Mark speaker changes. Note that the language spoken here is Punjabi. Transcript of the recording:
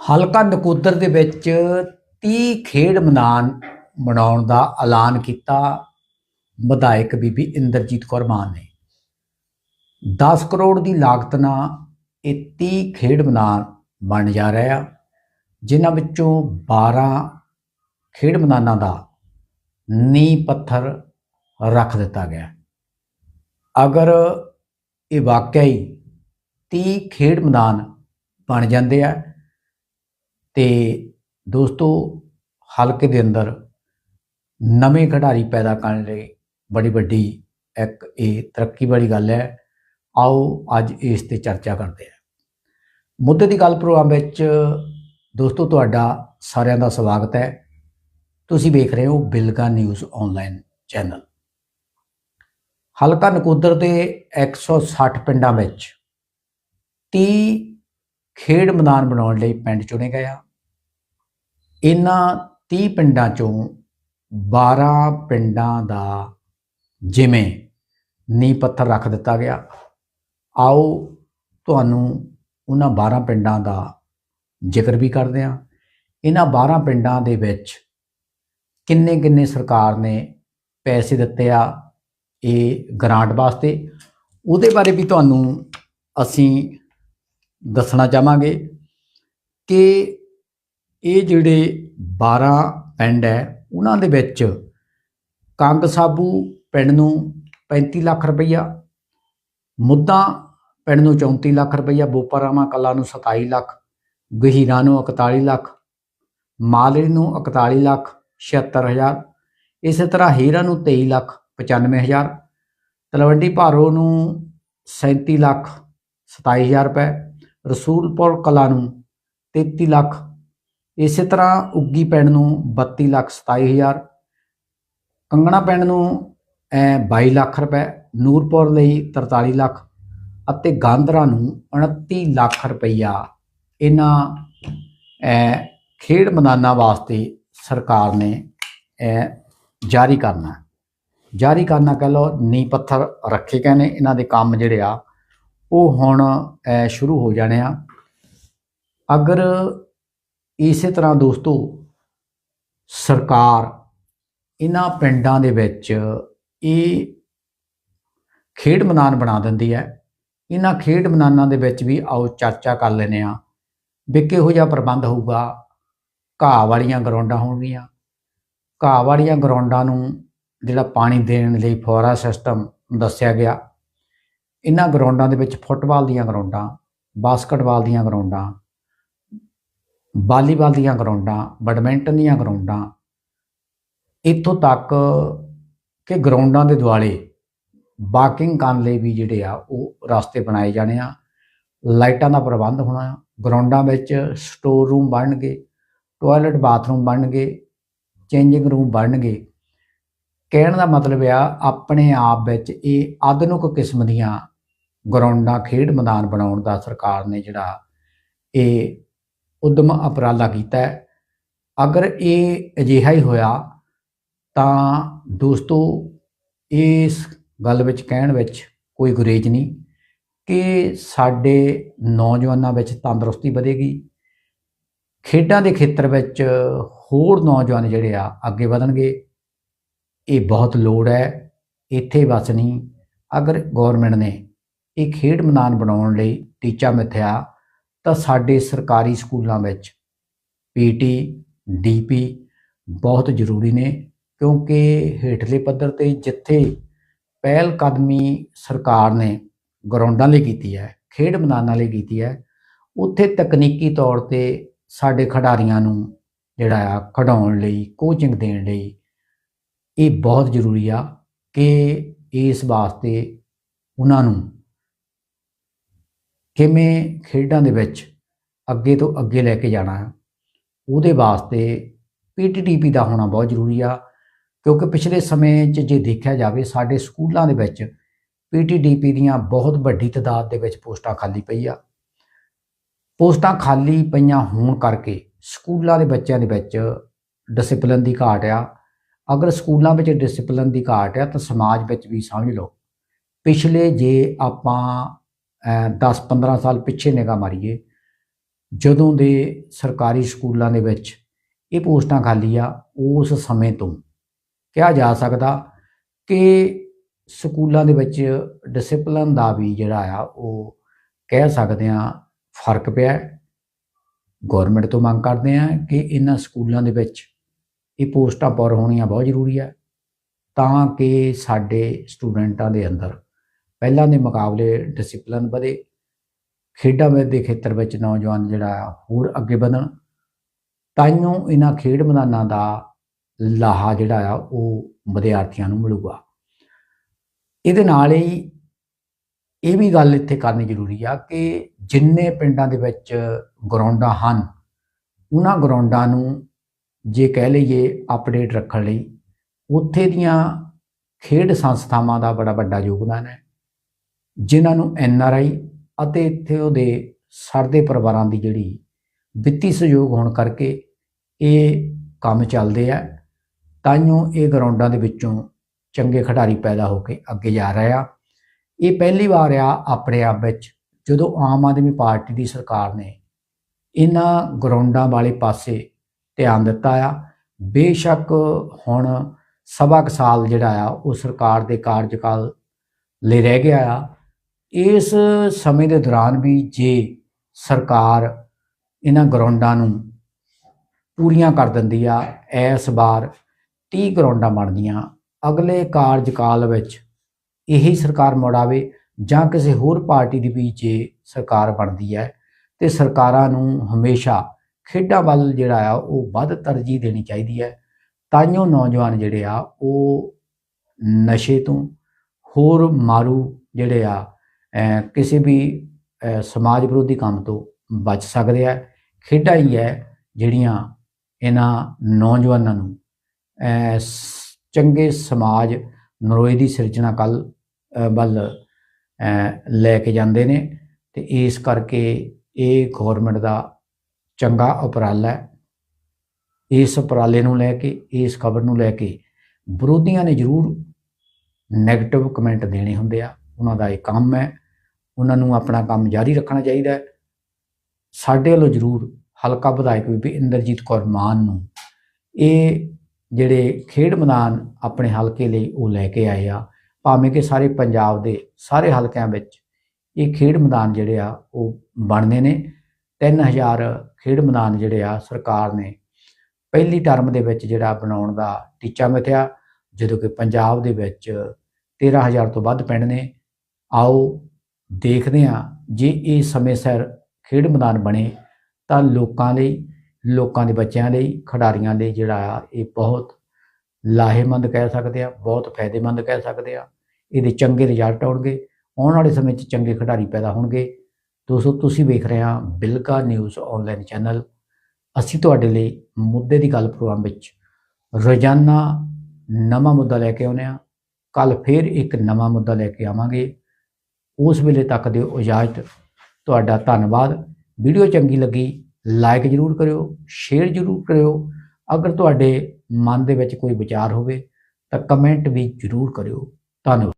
Speaker 1: ਹਲਕਾ ਨਕੋਦਰ ਦੇ ਵਿੱਚ 30 ਖੇਡ ਮੈਦਾਨ ਬਣਾਉਣ ਦਾ ਐਲਾਨ ਕੀਤਾ ਵਿਧਾਇਕ ਬੀਬੀ ਇੰਦਰਜੀਤ ਕੌਰ ਮਾਨ ਨੇ। 10 ਕਰੋੜ ਦੀ ਲਾਗਤ ਨਾਲ ਇਹ 30 ਖੇਡ ਮੈਦਾਨ ਬਣ ਜਾ ਰਿਹਾ ਜਿਨ੍ਹਾਂ ਵਿੱਚੋਂ 12 ਖੇਡ ਮੈਦਾਨਾਂ ਦਾ ਨੀਂਹ ਪੱਥਰ ਰੱਖ ਦਿੱਤਾ ਗਿਆ। ਅਗਰ ਇਹ ਵਾਕਿਆ ਹੀ 30 ਖੇਡ ਮੈਦਾਨ ਬਣ ਜਾਂਦੇ ਆ ਤੇ ਦੋਸਤੋ, ਹਲਕੇ ਦੇ ਅੰਦਰ ਨਵੇਂ ਖਿਡਾਰੀ ਪੈਦਾ ਕਰਨ ਲਈ ਬੜੀ ਵੱਡੀ ਇੱਕ ਇਹ ਤਰੱਕੀ ਵਾਲੀ ਗੱਲ ਹੈ। ਆਓ ਅੱਜ ਇਸ ਤੇ ਚਰਚਾ ਕਰਦੇ ਹਾਂ। ਮੁੱਦੇ ਦੀ ਗੱਲ ਪ੍ਰੋਗਰਾਮ ਵਿੱਚ ਦੋਸਤੋ, ਤੁਹਾਡਾ ਸਾਰਿਆਂ ਦਾ ਸਵਾਗਤ ਹੈ। ਤੁਸੀਂ ਵੇਖ ਰਹੇ ਹੋ ਬਿਲਗਾ ਨਿਊਜ਼ ਆਨਲਾਈਨ ਚੈਨਲ। ਹਲਕਾ ਨਕੋਦਰ ਦੇ 160 ਪਿੰਡਾਂ ਵਿੱਚ 30 ਖੇਡ ਮੈਦਾਨ ਬਣਾਉਣ ਲਈ ਪਿੰਡ ਚੁਣੇ ਗਏ ਆ। ਇਹਨਾਂ 30 ਪਿੰਡਾਂ ਚੋਂ 12 ਪਿੰਡਾਂ ਦਾ ਜਿਵੇਂ ਨੀਂਹ ਪੱਥਰ ਰੱਖ ਦਿੱਤਾ ਗਿਆ। ਆਓ ਤੁਹਾਨੂੰ ਉਹਨਾਂ 12 ਪਿੰਡਾਂ ਦਾ ਜ਼ਿਕਰ ਵੀ ਕਰਦੇ ਹਾਂ। ਇਹਨਾਂ 12 ਪਿੰਡਾਂ ਦੇ ਵਿੱਚ ਕਿੰਨੇ ਕਿੰਨੇ ਸਰਕਾਰ ਨੇ ਪੈਸੇ ਦਿੱਤੇ ਆ ਇਹ ਗ੍ਰਾਂਟ ਵਾਸਤੇ? ਉਹਦੇ ਬਾਰੇ ਵੀ ਤੁਹਾਨੂੰ ਅਸੀਂ ਦੱਸਣਾ ਚਾਹਾਂਗੇ ਕਿ ਇਹ ਜਿਹੜੇ 12 ਪਿੰਡ ਹੈ, ਉਹਨਾਂ ਦੇ ਵਿੱਚ ਕੰਗ ਸਾਬੂ ਪਿੰਡ ਨੂੰ 35 ਲੱਖ ਰੁਪਈਆ, ਮੁੱਦਾ ਪਿੰਡ ਨੂੰ 34 ਲੱਖ ਰੁਪਈਆ, ਬੋਪਰਾਮਾ ਕਲਾ ਨੂੰ 27 ਲੱਖ, ਗਹੀਰਾ ਨੂੰ 41 ਲੱਖ ਮਾਲੜੀ ਨੂੰ 41 ਲੱਖ 76000 ਇਸੇ ਤਰ੍ਹਾਂ ਹੀਰਾ ਨੂੰ 23 ਲੱਖ 95000 ਤਲਵੰਡੀ ਭਾਰੋ ਨੂੰ 37 ਲੱਖ 27000 ਰੁਪਏ, ਰਸੂਲਪੁਰ ਕਲਾ ਨੂੰ 33 ਲੱਖ ਇਸੇ ਤਰ੍ਹਾਂ ਉੱਗੀ ਪਿੰਡ ਨੂੰ 32 ਲੱਖ 27000 ਕੰਗਣਾ ਪਿੰਡ ਨੂੰ ਐ 22 ਲੱਖ ਰੁਪਏ, ਨੂਰਪੁਰ ਲਈ 43 ਲੱਖ ਅਤੇ ਗਾਂਧਰਾ ਨੂੰ 29 ਲੱਖ ਰੁਪਈਆ। ਇਹਨਾਂ, ਐ ਖੇਡ ਮੈਦਾਨਾਂ ਵਾਸਤੇ ਸਰਕਾਰ ਨੇ ਜਾਰੀ ਕਰਨਾ। ਜਾਰੀ ਕਰਨਾ ਕਹ ਲਓ ਨੀ ਪੱਥਰ ਰੱਖੇ ਗਏ ਨੇ ਇਹਨਾਂ ਦੇ ਕੰਮ ਜਿਹੜੇ ਆ, ਉਹ ਹੁਣ ਸ਼ੁਰੂ ਹੋ ਜਾਣੇ ਆ। ਅਗਰ ਇਸੇ ਤਰ੍ਹਾਂ ਦੋਸਤੋ, ਸਰਕਾਰ ਇਹਨਾਂ ਪਿੰਡਾਂ ਦੇ ਵਿੱਚ ਇਹ ਖੇਡ ਮੈਦਾਨ ਬਣਾ ਦਿੰਦੀ ਹੈ। ਇਹਨਾਂ ਖੇਡ ਮੈਦਾਨਾਂ ਦੇ ਵਿੱਚ ਵੀ ਆਓ ਚਰਚਾ ਕਰ ਲੈਨੇ ਆ ਵੀ ਕਿਹੋ ਜਿਹਾ ਪ੍ਰਬੰਧ ਹੋਊਗਾ। ਘਾਹ ਵਾਲੀਆਂ ਗਰਾਊਂਡਾਂ ਹੋਣਗੀਆਂ। ਘਾਹ ਵਾਲੀਆਂ ਗਰਾਊਂਡਾਂ ਨੂੰ ਜਿਹੜਾ ਪਾਣੀ ਦੇਣ ਲਈ ਫੁਆਰਾ ਸਿਸਟਮ ਦੱਸਿਆ ਗਿਆ। ਇਹਨਾਂ ਗਰਾਊਂਡਾਂ ਦੇ ਵਿੱਚ ਫੁੱਟਬਾਲ ਦੀਆਂ ਗਰਾਊਂਡਾਂ, ਬਾਸਕਟਬਾਲ ਦੀਆਂ ਗਰਾਊਂਡਾਂ ਵਾਲੀਬਾਲ ਦੀਆਂ ਗਰਾਊਂਡਾਂ, ਬੈਡਮਿੰਟਨ ਦੀਆਂ ਗਰਾਊਂਡਾਂ, ਇੱਥੋਂ ਤੱਕ ਕਿ ਗਰਾਊਂਡਾਂ ਦੇ ਦੁਆਲੇ ਵਾਕਿੰਗ ਕਰਨ ਲਈ ਵੀ ਜਿਹੜੇ ਆ, ਉਹ ਰਸਤੇ ਬਣਾਏ ਜਾਣੇ ਆ। ਲਾਈਟਾਂ ਦਾ ਪ੍ਰਬੰਧ ਹੋਣਾ ਆ ਗਰਾਊਂਡਾਂ ਵਿੱਚ ਸਟੋਰ ਰੂਮ ਬਣਨਗੇ, ਟਾਇਲਟ ਬਾਥਰੂਮ ਬਣਨਗੇ, ਚੇਂਜਿੰਗ ਰੂਮ ਬਣਨਗੇ। ਕਹਿਣ ਦਾ ਮਤਲਬ ਆ, ਆਪਣੇ ਆਪ ਵਿੱਚ ਇਹ ਆਧੁਨਿਕ ਕਿਸਮ ਦੀਆਂ ਗਰਾਊਂਡਾਂ, ਖੇਡ ਮੈਦਾਨ ਬਣਾਉਣ ਦਾ ਸਰਕਾਰ ਨੇ ਜਿਹੜਾ ਇਹ ਉਦਮ ਉਪਰਾਲਾ ਕੀਤਾ ਹੈ। ਅਗਰ ਇਹ ਅਜਿਹਾ ਹੀ ਹੋਇਆ ਤਾਂ ਦੋਸਤੋ, ਇਸ ਗੱਲ ਵਿੱਚ ਕਹਿਣ ਵਿੱਚ ਕੋਈ ਗੁਰੇਜ ਨਹੀਂ ਕਿ ਸਾਡੇ ਨੌਜਵਾਨਾਂ ਵਿੱਚ ਤੰਦਰੁਸਤੀ ਵਧੇਗੀ। ਖੇਡਾਂ ਦੇ ਖੇਤਰ ਵਿੱਚ ਹੋਰ ਨੌਜਵਾਨ ਜਿਹੜੇ ਆ, ਅੱਗੇ ਵਧਣਗੇ। ਇਹ ਬਹੁਤ ਲੋੜ ਹੈ, ਇੱਥੇ ਬਸ ਨਹੀਂ। ਅਗਰ ਗਵਰਨਮੈਂਟ ਨੇ ਇਹ ਖੇਡ ਮੈਦਾਨ ਬਣਾਉਣ ਲਈ ਟੀਚਾ ਮਿੱਥਿਆ ਤਾਂ ਸਾਡੇ ਸਰਕਾਰੀ ਸਕੂਲਾਂ ਵਿੱਚ ਪੀਟੀ ਡੀਪੀ ਬਹੁਤ ਜ਼ਰੂਰੀ ਨੇ, ਕਿਉਂਕਿ ਹੇਠਲੇ ਪੱਧਰ ਤੇ ਜਿੱਥੇ ਪਹਿਲ ਕਦਮੀ ਸਰਕਾਰ ਨੇ ਗਰਾਊਂਡਾਂ ਲਈ ਕੀਤੀ ਹੈ, ਖੇਡ ਮੈਦਾਨਾਂ ਲਈ ਕੀਤੀ ਹੈ, ਉੱਥੇ ਤਕਨੀਕੀ ਤੌਰ ਤੇ ਸਾਡੇ ਖਿਡਾਰੀਆਂ ਨੂੰ ਜਿਹੜਾ ਆ ਖਿਡਾਉਣ ਲਈ ਕੋਚਿੰਗ ਦੇਣ ਲਈ ਇਹ ਬਹੁਤ ਜ਼ਰੂਰੀ ਆ ਕਿ ਇਸ ਵਾਸਤੇ ਉਹਨਾਂ ਨੂੰ ਕਿਵੇਂ ਖੇਡਾਂ ਦੇ ਵਿੱਚ ਅੱਗੇ ਤੋਂ ਅੱਗੇ ਲੈ ਕੇ ਜਾਣਾ ਹੈ, ਉਹਦੇ ਵਾਸਤੇ ਪੀਟੀਟੀਪੀ ਦਾ ਹੋਣਾ ਬਹੁਤ ਜ਼ਰੂਰੀ ਆ। ਕਿਉਂਕਿ ਪਿਛਲੇ ਸਮੇਂ 'ਚ ਜੇ ਦੇਖਿਆ ਜਾਵੇ, ਸਾਡੇ ਸਕੂਲਾਂ ਦੇ ਵਿੱਚ ਪੀਟੀਡੀਪੀ ਦੀਆਂ ਬਹੁਤ ਵੱਡੀ ਤਦਾਦ ਦੇ ਵਿੱਚ ਪੋਸਟਾਂ ਖਾਲੀ ਪਈ ਆ। ਪੋਸਟਾਂ ਖਾਲੀ ਪਈਆਂ ਹੋਣ ਕਰਕੇ ਸਕੂਲਾਂ ਦੇ ਬੱਚਿਆਂ ਦੇ ਵਿੱਚ ਡਿਸਪਲਿਨ ਦੀ ਘਾਟ ਆ। ਅਗਰ ਸਕੂਲਾਂ ਵਿੱਚ ਡਿਸਪਲਿਨ ਦੀ ਘਾਟ ਆ, ਤਾਂ ਸਮਾਜ ਵਿੱਚ ਵੀ ਸਮਝ ਲਓ। ਪਿਛਲੇ ਜੇ ਆਪਾਂ 10-15 ਸਾਲ ਪਿੱਛੇ ਨਿਗਾਹ ਮਾਰੀਏ, ਜਦੋਂ ਦੇ ਸਰਕਾਰੀ ਸਕੂਲਾਂ ਦੇ ਵਿੱਚ ਇਹ ਪੋਸਟਾਂ ਖਾਲੀ ਆ, ਉਸ ਸਮੇਂ ਤੋਂ ਕਿਹਾ ਜਾ ਸਕਦਾ ਕਿ ਸਕੂਲਾਂ ਦੇ ਵਿੱਚ ਡਿਸਪਲਨ ਦਾ ਵੀ ਜਿਹੜਾ ਆ, ਉਹ ਕਹਿ ਸਕਦੇ ਆ ਫ਼ਰਕ ਪਿਆ ਗਵਰਨਮੈਂਟ ਤੋਂ ਮੰਗ ਕਰਦੇ ਆ ਕਿ ਇਹਨਾਂ ਸਕੂਲਾਂ ਦੇ ਵਿੱਚ ਇਹ ਪੋਸਟਾਂ ਪਰ ਹੋਣੀਆਂ ਬਹੁਤ ਜ਼ਰੂਰੀ ਹੈ ਤਾਂ ਕਿ ਸਾਡੇ ਸਟੂਡੈਂਟਾਂ ਦੇ ਅੰਦਰ ਪਹਿਲਾਂ ਦੇ ਮੁਕਾਬਲੇ ਡਿਸਪਲਿਨ ਵਧੇ, ਖੇਡਾਂ ਦੇ ਖੇਤਰ ਵਿੱਚ ਨੌਜਵਾਨ ਜਿਹੜਾ ਆ ਹੋਰ ਅੱਗੇ ਵਧਣ ਤਾਈਓ ਇਹਨਾਂ ਖੇਡ ਮੈਦਾਨਾਂ ਦਾ ਲਾਹਾ ਜਿਹੜਾ ਆ ਉਹ ਵਿਦਿਆਰਥੀਆਂ ਨੂੰ ਮਿਲੂਗਾ। ਇਹਦੇ ਨਾਲ ਹੀ ਇਹ ਵੀ ਗੱਲ ਇੱਥੇ ਕਰਨੀ ਜ਼ਰੂਰੀ ਆ ਕਿ ਜਿੰਨੇ ਪਿੰਡਾਂ ਦੇ ਵਿੱਚ ਗਰਾਊਂਡਾਂ ਹਨ, ਉਹਨਾਂ ਗਰਾਊਂਡਾਂ ਨੂੰ ਜੇ ਕਹਿ ਲਈਏ ਅਪਡੇਟ ਰੱਖਣ ਲਈ, ਉੱਥੇ ਦੀਆਂ ਖੇਡ ਸੰਸਥਾਵਾਂ ਦਾ ਬੜਾ ਵੱਡਾ ਯੋਗਦਾਨ ਹੈ। ਜਿਨ੍ਹਾਂ ਨੂੰ ਐਨ ਆਰ ਆਈ ਅਤੇ ਇੱਥੇ ਉਹਦੇ ਸਰਦੇ ਪਰਿਵਾਰਾਂ ਦੀ ਜਿਹੜੀ ਵਿੱਤੀ ਸਹਿਯੋਗ ਹੋਣ ਕਰਕੇ ਇਹ ਕੰਮ ਚੱਲਦੇ ਆ ਤਾਈਓ ਇਹ ਗਰਾਊਂਡਾਂ ਦੇ ਵਿੱਚੋਂ ਚੰਗੇ ਖਿਡਾਰੀ ਪੈਦਾ ਹੋ ਕੇ ਅੱਗੇ ਜਾ ਰਹੇ ਆ। ਇਹ ਪਹਿਲੀ ਵਾਰ ਆ ਆਪਣੇ ਆਪ ਵਿੱਚ, ਜਦੋਂ ਆਮ ਆਦਮੀ ਪਾਰਟੀ ਦੀ ਸਰਕਾਰ ਨੇ ਇਹਨਾਂ ਗਰਾਊਂਡਾਂ ਵਾਲੇ ਪਾਸੇ ਧਿਆਨ ਦਿੱਤਾ ਆ। ਬੇਸ਼ੱਕ ਹੁਣ ਸਵਾ ਕੁ ਸਾਲ ਜਿਹੜਾ ਆ, ਉਹ ਸਰਕਾਰ ਦੇ ਕਾਰਜਕਾਲ ਲਈ ਰਹਿ ਗਿਆ ਆ। ਇਸ ਸਮੇਂ ਦੇ ਦੌਰਾਨ ਵੀ ਜੇ ਸਰਕਾਰ ਇਹਨਾਂ ਗਰਾਊਂਡਾਂ ਨੂੰ ਪੂਰੀਆਂ ਕਰ ਦਿੰਦੀ ਆ, ਇਸ ਵਾਰ 30 ਗਰਾਊਂਡਾਂ ਬਣਦੀਆਂ, ਅਗਲੇ ਕਾਰਜਕਾਲ ਵਿੱਚ ਇਹੀ ਸਰਕਾਰ ਮੁੜਾਵੇ ਜਾਂ ਕਿਸੇ ਹੋਰ ਪਾਰਟੀ ਦੀ ਵੀ ਜੇ ਸਰਕਾਰ ਬਣਦੀ ਹੈ, ਤੇ ਸਰਕਾਰਾਂ ਨੂੰ ਹਮੇਸ਼ਾ ਖੇਡਾਂ ਵੱਲ ਜਿਹੜਾ ਆ, ਉਹ ਵੱਧ ਤਰਜੀਹ ਦੇਣੀ ਚਾਹੀਦੀ ਹੈ। ਤਾਈਓ ਨੌਜਵਾਨ ਜਿਹੜੇ ਆ, ਉਹ ਨਸ਼ੇ ਤੋਂ ਹੋਰ ਮਾਰੂ ਜਿਹੜੇ ਆ ਕਿਸੇ ਵੀ ਸਮਾਜ ਵਿਰੋਧੀ ਕੰਮ ਤੋਂ ਬਚ ਸਕਦੇ ਆ। ਖੇਡਾਂ ਹੀ ਹੈ ਜਿਹੜੀਆਂ ਇਹਨਾਂ ਨੌਜਵਾਨਾਂ ਨੂੰ ਚੰਗੇ ਸਮਾਜ ਨਰੋਏ ਦੀ ਸਿਰਜਣਾ ਕੱਲ ਵੱਲ ਲੈ ਕੇ ਜਾਂਦੇ ਨੇ ਤੇ ਇਸ ਕਰਕੇ ਇਹ ਗਵਰਨਮੈਂਟ ਦਾ ਚੰਗਾ ਉਪਰਾਲਾ ਹੈ। ਇਸ ਉਪਰਾਲੇ ਨੂੰ ਲੈ ਕੇ, ਇਸ ਖਬਰ ਨੂੰ ਲੈ ਕੇ ਵਿਰੋਧੀਆਂ ਨੇ ਜ਼ਰੂਰ 네ਗੇਟਿਵ ਕਮੈਂਟ ਦੇਣੇ ਹੁੰਦੇ ਆ। ਉਹਨਾਂ ਦਾ ਇਹ ਕੰਮ ਹੈ। ਉਹਨਾਂ ਨੂੰ ਆਪਣਾ ਕੰਮ ਜਾਰੀ ਰੱਖਣਾ ਚਾਹੀਦਾ ਹੈ। ਸਾਡੇ ਵੱਲੋਂ ਜ਼ਰੂਰ ਹਲਕਾ ਵਿਧਾਇਕ ਬੀਬੀ ਇੰਦਰਜੀਤ ਕੌਰ ਮਾਨ ਨੂੰ ਇਹ ਜਿਹੜੇ ਖੇਡ ਮੈਦਾਨ ਆਪਣੇ ਹਲਕੇ ਲਈ ਉਹ ਲੈ ਕੇ ਆਏ ਆ, ਭਾਵੇਂ ਕਿ ਸਾਰੇ ਪੰਜਾਬ ਦੇ ਸਾਰੇ ਹਲਕਿਆਂ ਵਿੱਚ ਇਹ ਖੇਡ ਮੈਦਾਨ ਜਿਹੜੇ ਆ ਉਹ ਬਣਦੇ ਨੇ। 3000 ਖੇਡ ਮੈਦਾਨ ਜਿਹੜੇ ਆ ਸਰਕਾਰ ਨੇ ਪਹਿਲੀ ਟਰਮ ਦੇ ਵਿੱਚ ਜਿਹੜਾ ਬਣਾਉਣ ਦਾ ਟੀਚਾ ਮਿਥਿਆ, ਜਦੋਂ ਕਿ ਪੰਜਾਬ ਦੇ ਵਿੱਚ 13000 ਤੋਂ ਵੱਧ ਪਿੰਡ ਨੇ। ਆਓ ਦੇਖਦੇ ਹਾਂ, ਜੇ ਇਹ ਸਮੇਂ ਸਿਰ ਖੇਡ ਮੈਦਾਨ ਬਣੇ, ਤਾਂ ਲੋਕਾਂ ਲਈ, ਲੋਕਾਂ ਦੇ ਬੱਚਿਆਂ ਲਈ, ਖਿਡਾਰੀਆਂ ਲਈ ਜਿਹੜਾ ਆ ਇਹ ਬਹੁਤ ਲਾਹੇਮੰਦ ਕਹਿ ਸਕਦੇ ਆ ਬਹੁਤ ਫਾਇਦੇਮੰਦ ਕਹਿ ਸਕਦੇ ਆ ਇਹਦੇ ਚੰਗੇ ਰਿਜ਼ਲਟ ਆਉਣਗੇ, ਆਉਣ ਵਾਲੇ ਸਮੇਂ 'ਚ ਚੰਗੇ ਖਿਡਾਰੀ ਪੈਦਾ ਹੋਣਗੇ। ਦੋਸਤੋ, ਤੁਸੀਂ ਵੇਖ ਰਹੇ ਆ ਬਿਲਕਾ ਨਿਊਜ਼ ਆਨਲਾਈਨ ਚੈਨਲ ਅਸੀਂ ਤੁਹਾਡੇ ਲਈ ਮੁੱਦੇ ਦੀ ਗੱਲ ਪ੍ਰੋਗਰਾਮ ਵਿੱਚ ਰੋਜ਼ਾਨਾ ਨਵਾਂ ਮੁੱਦਾ ਲੈ ਕੇ ਆਉਂਦੇ ਆ ਕੱਲ ਫੇਰ ਇੱਕ ਨਵਾਂ ਮੁੱਦਾ ਲੈ ਕੇ ਆਵਾਂਗੇ। ਉਸ ਵੇਲੇ ਤੱਕ ਦਿਓ ਇਜਾਜ਼ਤ ਤੁਹਾਡਾ ਧੰਨਵਾਦ। ਵੀਡੀਓ ਚੰਗੀ ਲੱਗੀ ਲਾਈਕ ਜਰੂਰ ਕਰਿਓ ਸ਼ੇਅਰ ਜਰੂਰ ਕਰਿਓ। ਅਗਰ ਤੁਹਾਡੇ ਮਨ ਦੇ ਵਿੱਚ ਕੋਈ ਵਿਚਾਰ ਹੋਵੇ ਤਾਂ ਕਮੈਂਟ ਵੀ ਜਰੂਰ ਕਰਿਓ। ਧੰਨਵਾਦ।